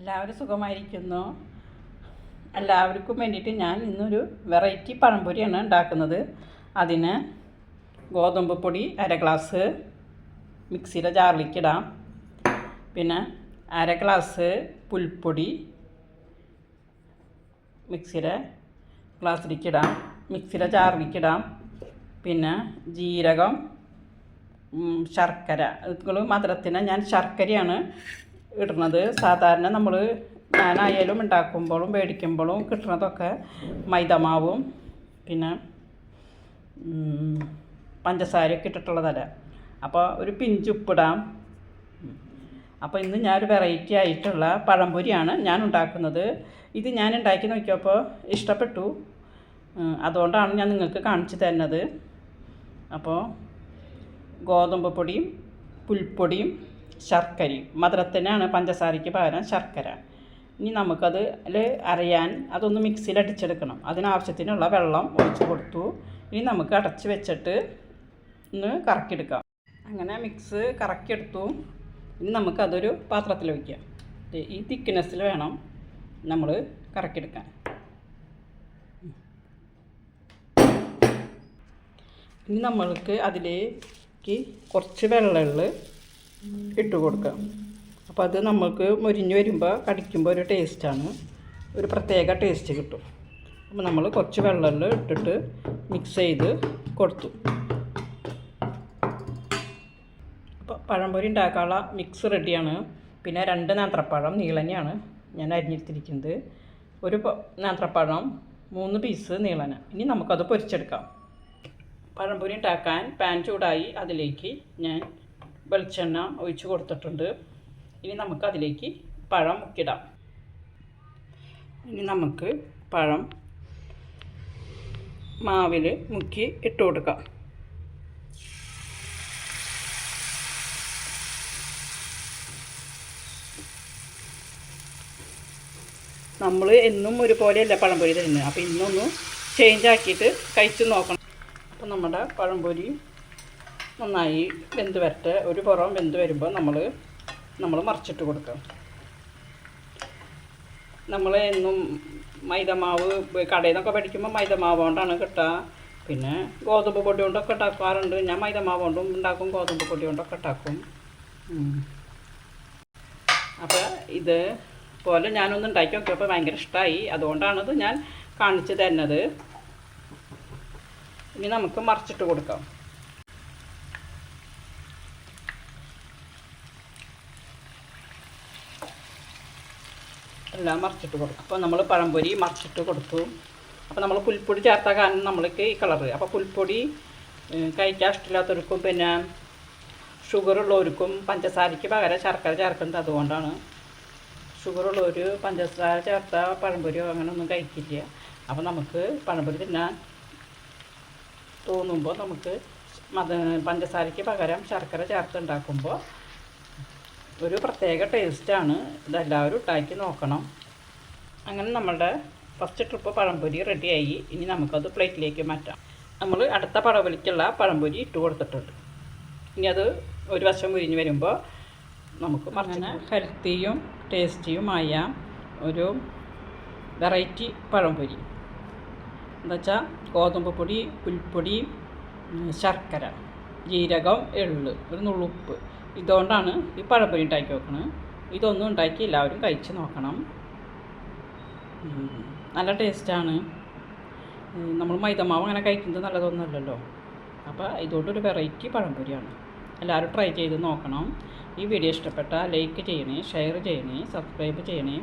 എല്ലാവരും സുഖമായിരിക്കുന്നു. എല്ലാവർക്കും വേണ്ടിയിട്ട് ഞാൻ ഇന്നൊരു വെറൈറ്റി പഴംപൊരിയാണ് ഉണ്ടാക്കുന്നത്. അതിന് ഗോതമ്പ് പൊടി അര ഗ്ലാസ് മിക്സിയുടെ ജാറിലേക്കിടാം പിന്നെ അര ഗ്ലാസ് പുൽപ്പൊടി മിക്സിയുടെ ഗ്ലാസ്സിലേക്കിടാം മിക്സിയുടെ ജാറിലേക്ക് ഇടാം. പിന്നെ ജീരകം ശർക്കര. നിങ്ങൾ മധുരത്തിന് ഞാൻ ശർക്കരയാണ് ഇടുന്നത്. സാധാരണ നമ്മൾ ഞാനായാലും ഉണ്ടാക്കുമ്പോഴും മേടിക്കുമ്പോഴും കിട്ടുന്നതൊക്കെ മൈദമാവും. പിന്നെ പഞ്ചസാരയൊക്കെ ഇട്ടിട്ടുള്ളതല്ല. അപ്പോൾ ഒരു പിഞ്ച് ഉപ്പിടാം. അപ്പോൾ ഇന്ന് ഞാനൊരു വെറൈറ്റി ആയിട്ടുള്ള പഴംപൊരിയാണ് ഞാൻ ഉണ്ടാക്കുന്നത്. ഇത് ഞാൻ ഉണ്ടാക്കി നോക്കിയപ്പോൾ ഇഷ്ടപ്പെട്ടു. അതുകൊണ്ടാണ് ഞാൻ നിങ്ങൾക്ക് കാണിച്ചു തരുന്നത്. അപ്പോൾ ഗോതമ്പ് പൊടിയും പുൽപ്പൊടിയും ശർക്കരയും മധുരത്തിനാണ് പഞ്ചസാരയ്ക്ക് പകരം ശർക്കര. ഇനി നമുക്കത് അറിയാൻ അതൊന്ന് മിക്സിയിൽ അടിച്ചെടുക്കണം. അതിനാവശ്യത്തിനുള്ള വെള്ളം ഒഴിച്ച് കൊടുത്തു. ഇനി നമുക്ക് അടച്ച് വെച്ചിട്ട് ഒന്ന് കറക്കിയെടുക്കാം. അങ്ങനെ മിക്സ് കറക്കിയെടുത്തു. ഇനി നമുക്കതൊരു പാത്രത്തിൽ വയ്ക്കാം ഈ തിക്നെസ്സിൽ വേണം നമ്മൾ കറക്കിയെടുക്കാൻ. ഇനി നമ്മൾക്ക് അതിലേക്ക് കുറച്ച് വെള്ളമുള്ള ഇട്ട് കൊടുക്കുക. അപ്പോൾ അത് നമുക്ക് മുരിഞ്ഞ് വരുമ്പോൾ കടിക്കുമ്പോൾ ഒരു ടേസ്റ്റാണ്. ഒരു പ്രത്യേക ടേസ്റ്റ് കിട്ടും. അപ്പോൾ നമ്മൾ കുറച്ച് വെള്ളമെല്ലാം ഇട്ടിട്ട് മിക്സ് ചെയ്ത് കൊടുത്തു. അപ്പോൾ പഴംപൊരി ഉണ്ടാക്കാനുള്ള മിക്സ് റെഡിയാണ് പിന്നെ രണ്ട് നേന്ത്രപ്പഴം നീളനെയാണ് ഞാൻ അരിഞ്ഞെടുത്തിരിക്കുന്നത്. ഒരു നേന്ത്രപ്പഴം മൂന്ന് പീസ് നീളന. ഇനി നമുക്കത് പൊരിച്ചെടുക്കാം. പഴംപൊരി ഉണ്ടാക്കാൻ പാൻ ചൂടായി അതിലേക്ക് ഞാൻ വെളിച്ചെണ്ണ ഒഴിച്ച് കൊടുത്തിട്ടുണ്ട്. ഇനി നമുക്ക് അതിലേക്ക് പഴം മുക്കിടാം. ഇനി നമുക്ക് പഴം മാവിൽ മുക്കി ഇട്ട് കൊടുക്കാം. നമ്മൾ എന്നും ഒരുപോലെയല്ല പഴംപൊരി തരുന്നത് അപ്പോൾ ഇന്നൊന്ന് ചേഞ്ച് ആക്കിയിട്ട് കഴിച്ച് നോക്കണം. അപ്പോൾ നമ്മുടെ പഴംപൊരി നന്നായി വെന്ത് വരട്ടെ. ഒരു പുറം വെന്ത് വരുമ്പോൾ നമ്മൾ നമ്മൾ മറിച്ചിട്ട് കൊടുക്കുക നമ്മൾ എന്നും മൈദമാവ് കടയിൽ നിന്നൊക്കെ മേടിക്കുമ്പോൾ മൈദമാവ് കൊണ്ടാണ് കിട്ടുക പിന്നെ ഗോതമ്പ് പൊടി കൊണ്ടൊക്കെ ഉണ്ടാക്കാറുണ്ട് ഞാൻ മൈദമാവ് കൊണ്ടും ഉണ്ടാക്കും ഗോതമ്പ് പൊടി കൊണ്ടൊക്കെ ഉണ്ടാക്കും. അപ്പോൾ ഇത് പോലെ ഞാനൊന്ന് ഉണ്ടാക്കി നോക്കിയപ്പോൾ ഭയങ്കര ഇഷ്ടമായി അതുകൊണ്ടാണിത് ഞാൻ കാണിച്ചു തരുന്നത്. ഇനി നമുക്ക് മറിച്ചിട്ട് കൊടുക്കാം. എല്ലാം മറിച്ചിട്ട് കൊടുക്കും. അപ്പോൾ നമ്മൾ പഴംപൊരി മറിച്ചിട്ട് കൊടുത്തു. അപ്പോൾ നമ്മൾ പുൽപ്പൊടി ചേർത്ത കാരണം നമ്മൾക്ക് ഈ കളറ്. അപ്പോൾ പുൽപ്പൊടി കഴിക്കാൻ ഇഷ്ടമില്ലാത്തവർക്കും പിന്നെ ഷുഗർ ഉള്ളവർക്കും പഞ്ചസാരയ്ക്ക് പകരം ശർക്കര ചേർക്കുന്നത് അതുകൊണ്ടാണ്. ഷുഗർ ഉള്ളവർ പഞ്ചസാര ചേർത്ത പഴംപൊരിയോ അങ്ങനെ ഒന്നും കഴിക്കില്ല. അപ്പോൾ നമുക്ക് പഴംപൊരി തിന്നാൻ തോന്നുമ്പോൾ നമുക്ക് മത പഞ്ചസാരയ്ക്ക് പകരം ശർക്കര ചേർത്ത് ഉണ്ടാക്കുമ്പോൾ ഒരു പ്രത്യേക ടേസ്റ്റാണ്. ഇതെല്ലാവരും ഉണ്ടാക്കി നോക്കണം. അങ്ങനെ നമ്മളുടെ ഫസ്റ്റ് ട്രിപ്പ് പഴംപൊരി റെഡിയായി ഇനി നമുക്കത് പ്ലേറ്റിലേക്ക് മാറ്റാം. നമ്മൾ അടുത്ത പടവലിക്കുള്ള പഴംപൊരി ഇട്ട് കൊടുത്തിട്ടുണ്ട്. ഇനി അത് ഒരു വശം മുരിഞ്ഞ് വരുമ്പോൾ നമുക്ക് അങ്ങനെ ഹെൽത്തിയും ടേസ്റ്റിയുമായ ഒരു വെറൈറ്റി പഴംപൊരി. എന്താ വെച്ചാൽ ഗോതമ്പ് പൊടി പുൽപ്പൊടി ശർക്കര. ജീരകം എള്ള് ഒരു നുള്ളുപ്പ് ഇതുകൊണ്ടാണ് ഈ പഴപ്പൊരി ഉണ്ടാക്കി വെക്കുന്നത് ഇതൊന്നും ഉണ്ടാക്കി എല്ലാവരും കഴിച്ച് നോക്കണം. നല്ല ടേസ്റ്റാണ്. നമ്മൾ മൈദമാവ് അങ്ങനെ കഴിക്കുന്നത് നല്ലതൊന്നുമല്ലല്ലോ. അപ്പോൾ ഇതുകൊണ്ടൊരു വെറൈറ്റി പഴംപൊരിയാണ്. എല്ലാവരും ട്രൈ ചെയ്ത് നോക്കണം. ഈ വീഡിയോ ഇഷ്ടപ്പെട്ടാൽ ലൈക്ക് ചെയ്യണേ ഷെയർ ചെയ്യണേ സബ്സ്ക്രൈബ് ചെയ്യണേ.